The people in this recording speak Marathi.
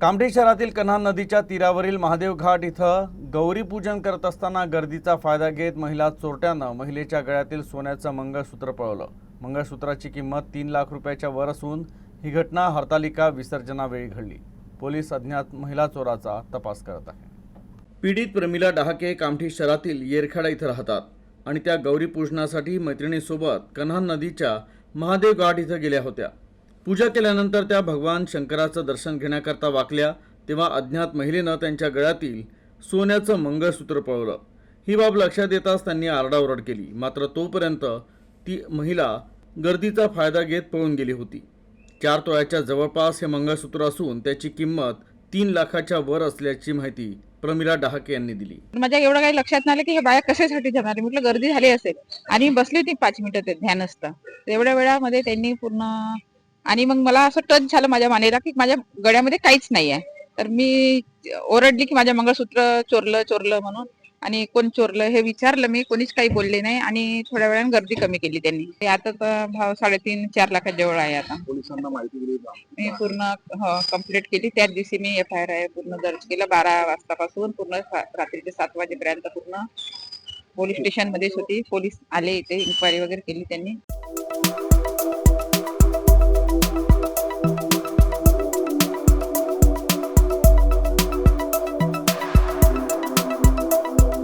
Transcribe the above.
कामठी शहरातील कन्हान नदीच्या तीरावरील महादेव घाट इथं गौरीपूजन करत असताना गर्दीचा फायदा घेत महिला चोरट्यानं महिलेच्या गळ्यातील सोन्याचं मंगळसूत्र पळवलं. मंगळसूत्राची किंमत तीन लाख रुपयाच्या वर असून ही घटना हरतालिका विसर्जनावेळी घडली. पोलीस अज्ञात महिला चोराचा तपास करत आहे. पीडित प्रमिला डहाके कामठी शहरातील येरखेडा इथं राहतात आणि त्या गौरीपूजनासाठी मैत्रिणीसोबत कन्हान नदीच्या महादेव घाट इथं गेल्या होत्या. पूजा केल्यानंतर त्या भगवान शंकराचं दर्शन घेण्याकरता वाकल्या तेव्हा अज्ञात महिलेनं त्यांच्या गळ्यातील सोन्याचं मंगळसूत्र पळवलं. ही बाब लक्षात येताच त्यांनी आरडाओरड केली. मात्र तोपर्यंत ती महिला गर्दीचा फायदा घेत पळून गेली होती. चार तोळ्याच्या जवळपास हे मंगळसूत्र असून त्याची किंमत तीन लाखाच्या वर असल्याची माहिती प्रमिला डहाके यांनी दिली. माझ्या एवढं काही लक्षात नाही की हे बाया कशासाठी जाणार म्हटलं गर्दी झाली असेल. आणि बसली होती पाच मिनिटं ते ध्यान असतं तेवढ्या वेळामध्ये त्यांनी पूर्ण आणि मग मला असं टच झालं माझ्या मानेला की माझ्या गळ्यामध्ये काहीच नाही आहे तर मी ओरडली की माझं मंगळसूत्र चोरलं चोरलं म्हणून. आणि कोण चोरलं हे विचारलं मी कोणीच काही बोलले नाही आणि थोड्या वेळाने गर्दी कमी केली त्यांनी. आता तर भाव साडेतीन चार लाखात जवळ आहे आता? मी पूर्ण कंप्लीट केली. त्याच दिवशी मी एफ आय आर पूर्ण दर्ज केलं. बारा वाजतापासून पूर्ण रात्रीचे सात वाजेपर्यंत पूर्ण पोलीस स्टेशन मध्येच होती. पोलीस आले इथे इन्क्वायरी वगैरे केली त्यांनी.